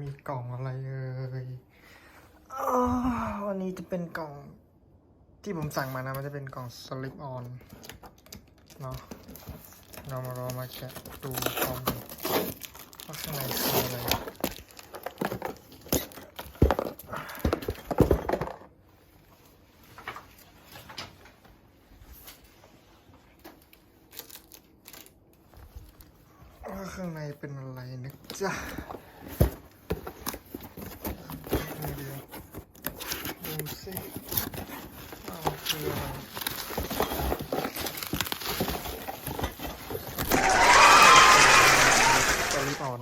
มีกล่องอะไรเอ่ยอ้าววันนี้จะเป็นกล่องที่ผมสั่งมานะ มันจะเป็นกล่องสลิปออนเนาะเรามาลอมาแกะดูกล่องว่าข้างในคืออะไรข้างในเป็นอะไรนะจ๊ะนี่เดียวดูสิ ว่ามันคือรตอรีบออน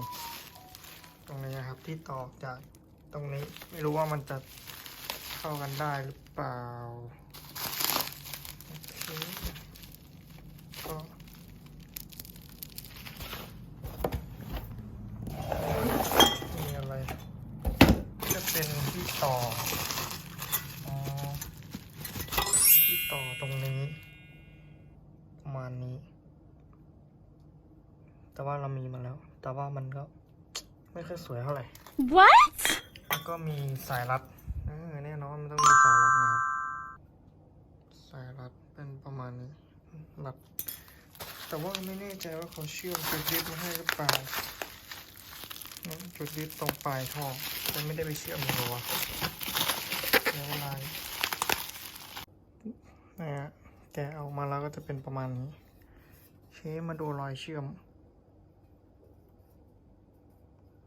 ตรงนี้นะครับ ที่ต่อจากตรงนี้ไม่รู้ว่ามันจะเข้ากันได้หรือเปล่าก็มีอะไรจะเป็นที่ต่อ เรามีมาแล้ว แต่ว่ามันก็ไม่ค่อยสวยเท่าไหร่ What? แล้วก็มีสายรัดเออแน่นอนมันต้องมีสายรัดนะครับสายรัดเป็นประมาณนี้รัดแต่ว่าไม่แน่ใจว่าเขาเชื่อมจุดยึดมาให้หรือเปล่าเนี่ยจุดยึดตรงปลายท่อแต่ไม่ได้ไปเชื่อมเลยวะแล้วลายนะฮะแกะออกมาแล้วก็จะเป็นประมาณนี้เชมาดูรอยเชื่อม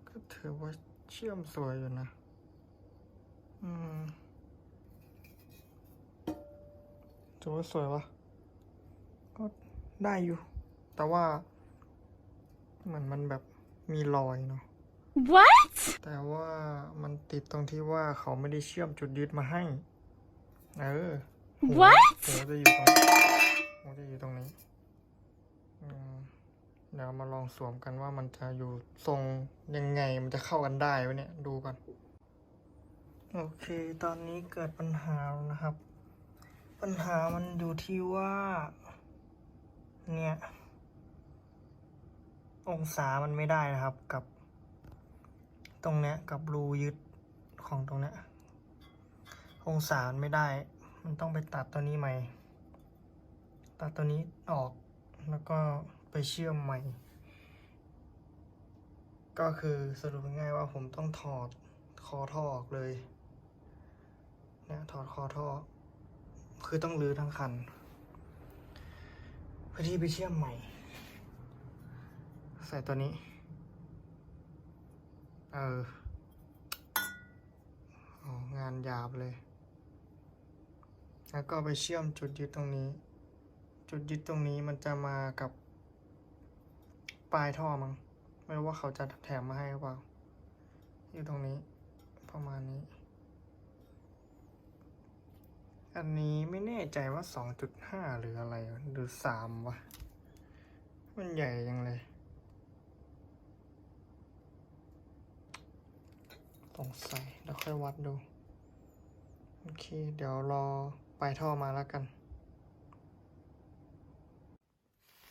ก็ ถือว่าเชื่อมสวยอยู่นะ อืมถือว่าสวยวะก็ได้อยู่ แต่ว่า เหมือนมันแบบมีรอยเนาะ What? แต่ว่ามันติดตรงที่ว่าเขาไม่ได้เชื่อมจุดยึดมาให้ เออหัว What? หัวจะอยู่ตรงนี้หัวจะอยู่ตรงนี้ อืม เดี๋ยวมาลองสวมกันว่ามันจะอยู่ทรงยังไงมันจะเข้ากันได้ไหมเนี่ยดูกันโอเค ตอนนี้เกิดปัญหาแล้วนะครับ ปัญหามันอยู่ที่ว่า เนี่ย องศามันไม่ได้นะครับกับ ตรงเนี้ยกับรูยึดของตรงเนี้ยองศามันไม่ได้ มันต้องไปตัดตัวนี้ใหม่ ตัดตัวนี้ออกแล้วก็ ไปเชื่อมใหม่ ก็คือสรุปง่ายว่าผมต้องถอดคอท่อออกเลยเนี่ยถอดคอท่อ คือต้องรื้อทั้งคัน เพื่อที่ไปเชื่อมใหม่ ใส่ตัวนี้ เอองานหยาบเลย แล้วก็ไปเชื่อมจุดยึดตรงนี้ จุดยึดตรงนี้มันจะมากับ ปลายท่อมั้งไม่รู้ว่าเขาจะแถมมาให้หรือเปล่า อยู่ตรงนี้ ประมาณนี้ อันนี้ไม่แน่ใจว่าสองจุดห้าหรืออะไร หรือสามวะ มันใหญ่ยังเลยสงสัยเดี๋ยวค่อยวัดดู โอเค เดี๋ยวรอปลายท่อมาแล้วกัน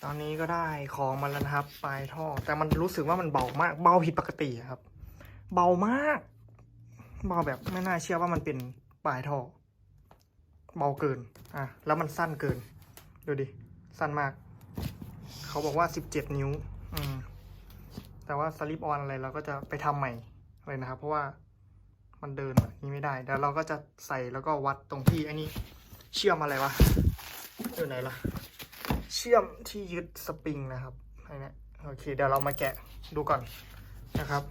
ตอนนี้ก็ได้ของมาแล้วนะครับ ปลายท่อ แต่มันรู้สึกว่ามันเบามาก เบาผิดปกติครับ เบามาก เบาแบบไม่น่าเชื่อว่ามันเป็นปลายท่อ เบาเกิน อะ แล้วมันสั้นเกิน ดูดิ สั้นมาก เขาบอกว่าสิบเจ็ดนิ้ว อืม แต่ว่าสลิปออนอะไรเราก็จะไปทำใหม่เลยนะครับ เพราะว่ามันเดินแบบนี้ไม่ได้เดี๋ยวเราก็จะใส่แล้วก็วัดตรงที่ไอ้นี่เชื่อมอะไรวะ อยู่ไหนล่ะ เชื่อมที่ยึดสปริงนะครับอ้เนี่ยโอเค เดี๋ยวเรามาแกะดูก่อนนะครับ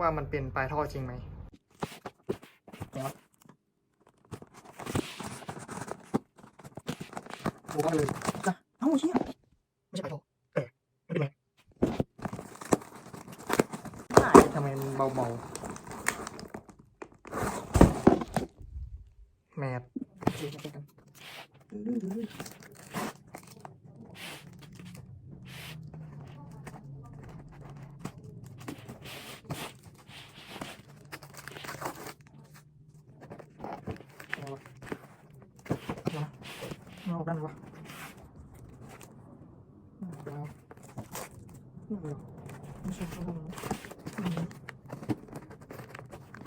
ว่ามันเป็นปลายท่อจริงไหมดูกันเลยนะเอ้าเชี่ยไม่ใช่ปลายท่อเออไม่เป็นไรทำไมมันเบาๆแมทโอเคมาแกะกันเอาวะเอาวะ เอาออกกันวะเอาเอาเอาไม่ใช่เอา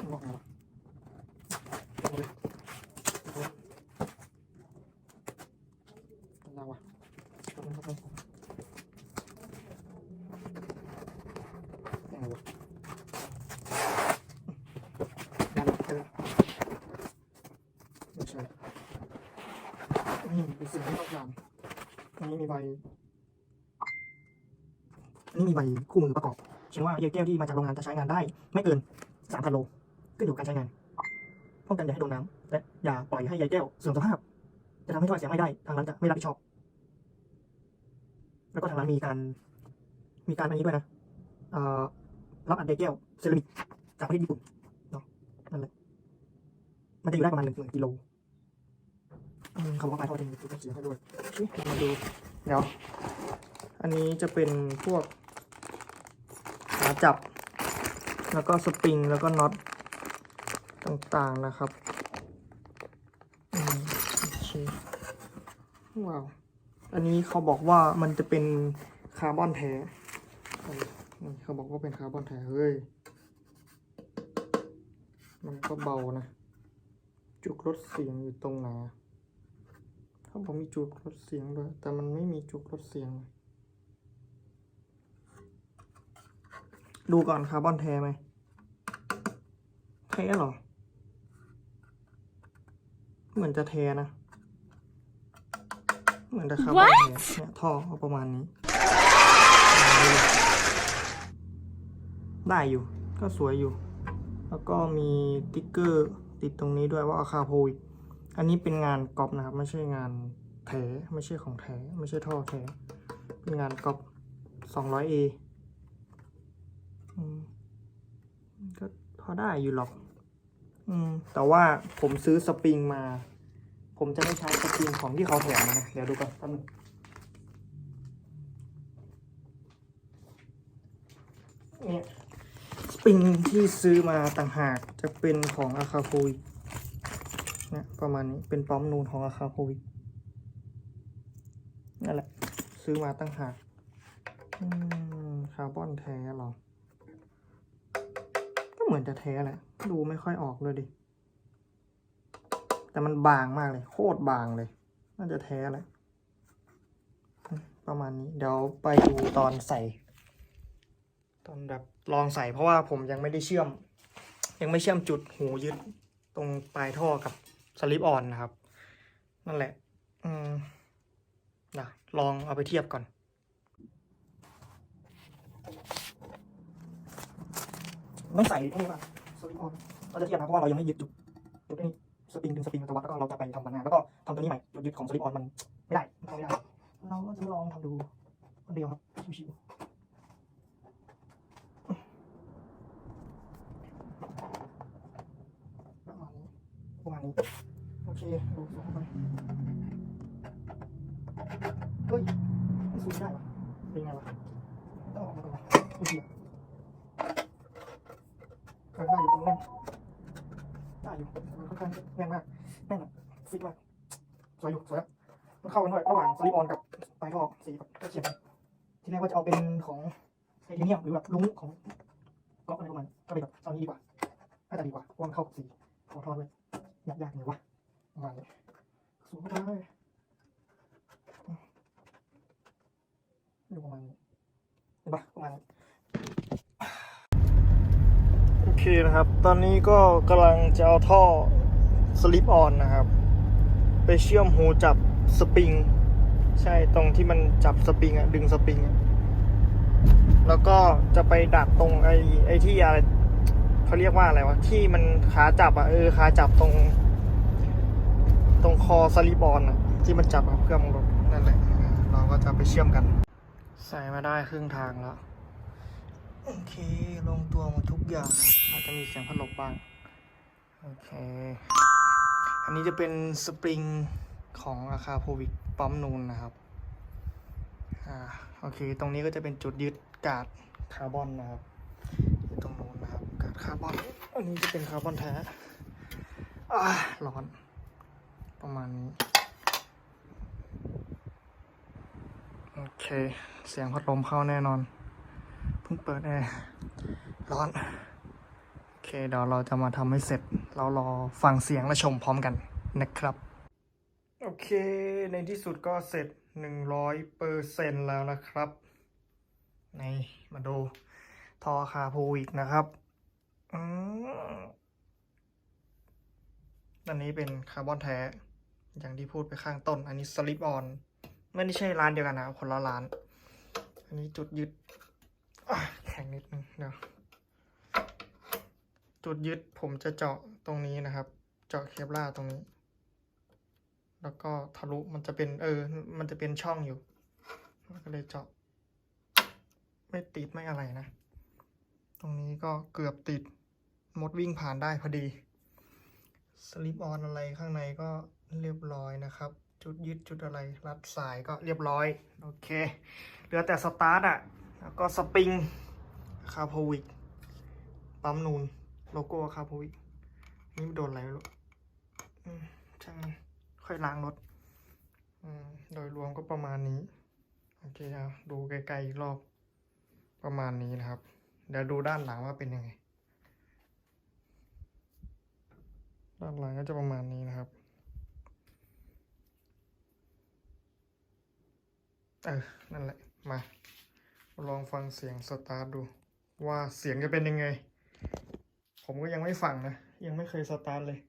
เอาเอา เป็นสิ่งที่ต้องการอันนี้มีใบอันนี้มีใบคู่มือประกอบเขียนว่าใยแก้วที่มาจากโรงงานจะใช้งานได้ ไม่เกิน3,000โลขึ้นอยู่กับการใช้งานป้องกันอย่าให้โดนน้ำและอย่าปล่อยให้ใยแก้วเสื่อมสภาพ จะทำให้ถ้อยเสียไม่ได้ทางร้านจะไม่รับผิดชอบ แล้วก็ทางร้านมีการมีการอันนี้ด้วยนะรับอัดใยแก้วเซรามิกจากประเทศญี่ปุ่นเนาะนั่นแหละมันจะอยู่ได้ประมาณหนึ่งหมื่นกิโล คำว่าปลายทอดจะมีตัวเขียนให้ด้วยมาดูเดี๋ยวอันนี้จะเป็นพวกขาจับ แล้วก็สปริงแล้วก็น็อตต่างๆนะครับอืมว้าว อันนี้เขาบอกว่ามันจะเป็นคาร์บอนแท้เขาบอกว่าเป็นคาร์บอนแท้เฮ้ย มันก็เบานะ จุกลดเสียงอยู่ตรงไหนอะ เขาบอกมีจุกลดเสียงด้วย แต่มันไม่มีจุกลดเสียง ดูก่อนคาร์บอนแท้ไหมแท้เหรอ เหมือนจะแท้นะ เหมือนจะคาร์บอนแท้เนี่ยท่อเอาประมาณนี้ ได้อยู่ ก็สวยอยู่ แล้วก็มีติ๊กเกอร์ติดตรงนี้ด้วยว่าอาคาโพวิก อันนี้เป็นงานก๊อปนะครับ ไม่ใช่งานแท้ไม่ใช่ของแท้ไม่ใช่ท่อแท้เป็นงานก๊อป 200A ก็พอได้อยู่หรอก อืม แต่ว่าผมซื้อสปริงมา ผมจะไม่ใช้สปริงของที่เขาแถมมานะ เดี๋ยวดูก่อนแป๊บนึงเนี่ย สปริงที่ซื้อมาต่างหากจะเป็นของอาคาโพวิกเนี่ย ประมาณนี้เป็นปั๊มนูนของอาคาโพวิกนั่นแหละ ซื้อมาต่างหากคาร์บอนแท้หรอ ก็เหมือนจะแท้แหละ ดูไม่ค่อยออกเลยดิ แต่มันบางมากเลย โคตรบางเลย น่าจะแท้แหละ ประมาณนี้ เดี๋ยวไปดูตอนใส่ ตอนแบบลองใส่เพราะว่าผมยังไม่ได้เชื่อม ยังไม่เชื่อมจุดหูยึดตรงปลายท่อกับ สลิปออนนะครับ นั่นแหละ อืมนะลองเอาไปเทียบก่อน ต้องใส่ตรงนี้ป่ะสลิปออนเราจะเทียบนะเพราะว่าเรายังไม่ยึดจุดจุดนี้สปริงดึงสปริงอัตวัดแล้วก็เราจะไปทำมันงานแล้วก็ทำตัวนี้ใหม่จุดยึดของสลิปออนมันไม่ได้มันทำไม่ได้ เราก็จะลองทำดูคนเดียวครับชิวๆประมาณนี้ประมาณ นี้ โอเคดูสูงเข้าไปเฮ้ยไม่สูงได้วะเป็นไงวะต้องออกมาก่อนโอเคเออได้อยู่ตรงนั้นได้อยู่มันค่อนข้างแน่นมากแน่นอะฟิตมากสวยอยู่สวยอะมันเข้ากันด้วยระหว่างสลิปออนกับปลายท่อสีแบบก็เฉียนทีแรกว่าจะเอาเป็นของไทเทเนียมหรือแบบลุ้งของก๊อกอะไรประมาณก็เลยแบบเอานี้ดีกว่าน่าจะดีกว่าเพราะมันเข้ากับสีของท่อด้วย ยากยากเลยวะประมาณนี้สูงไปดูประมาณนี้เห็นปะประมาณนี้โอเคนะครับ ตอนนี้ก็กำลังจะเอาท่อสลิปออนนะครับ ไปเชื่อมหูจับสปริง ใช่ตรงที่มันจับสปริงอะดึงสปริงอะแล้วก็จะไปดัดตรงไอ้ไอ้ที่อะไร เขาเรียกว่าอะไรวะ ที่มันขาจับอะเออขาจับตรง ตรงคอสลิปออนอะที่มันจับกับเครื่องรถนั่นแหละ เราก็จะไปเชื่อมกัน ใส่มาได้ครึ่งทางแล้วโอเค ลงตัวหมดทุกอย่างนะอาจจะมีเสียงพัดลมบ้าง โอเค อันนี้จะเป็นสปริงของอาคาโพวิกปั๊มนูนนะครับ อ่า โอเค ตรงนี้ก็จะเป็นจุดยึดกาดคาร์บอนนะครับอยู่ตรงนู้นนะ คาร์บอน อันนี้จะเป็นคาร์บอนแท้ร้อน ประมาณนี้ โอเค เสียงพัดลมเข้าแน่นอน เพิ่งเปิดแอร์ ร้อน โอเค เดี๋ยวเราจะมาทำให้เสร็จ เรารอฟังเสียงและชมพร้อมกันนะครับ โอเค ในที่สุดก็เสร็จหนึ่งร้อยเปอร์เซ็นแล้วนะครับ ในมาดูทอคาโพวิกนะครับ อันนี้เป็นคาร์บอนแท้ อย่างที่พูดไปข้างต้น อันนี้สลิปออน ไม่ได้ใช่ร้านเดียวกันนะคนละร้าน อันนี้จุดยึดแข็งนิดนึงเดี๋ยวจุดยึดผมจะเจาะตรงนี้นะครับ เจาะเคปลาตรงนี้ แล้วก็ทะลุมันจะเป็น เออ มันจะเป็นช่องอยู่ก็เลยเจาะ ไม่ติดไม่อะไรนะ ตรงนี้ก็เกือบติด มดวิ่งผ่านได้พอดีสลิปออนอะไรข้างในก็เรียบร้อยนะครับ จุดยึดจุดอะไรรัดสายก็เรียบร้อย โอเค เหลือแต่สตาร์ทอะ แล้วก็สปริงคาโพวิกปั๊มนูน โลโก้คาโพวิกนี่โดนอะไรไม่รู้ช่างมันค่อยล้างรถโดยรวมก็ประมาณนี้ โอเคเอาดูไกลๆอีกรอบประมาณนี้นะครับ เดี๋ยวดูด้านหลังว่าเป็นยังไง ด้านหลังก็จะประมาณนี้นะครับเออนั่นแหละ มา ลองฟังเสียงสตาร์ทดู ว่าเสียงจะเป็นยังไง ผมก็ยังไม่ฟังนะ ยังไม่เคยสตาร์ทเลย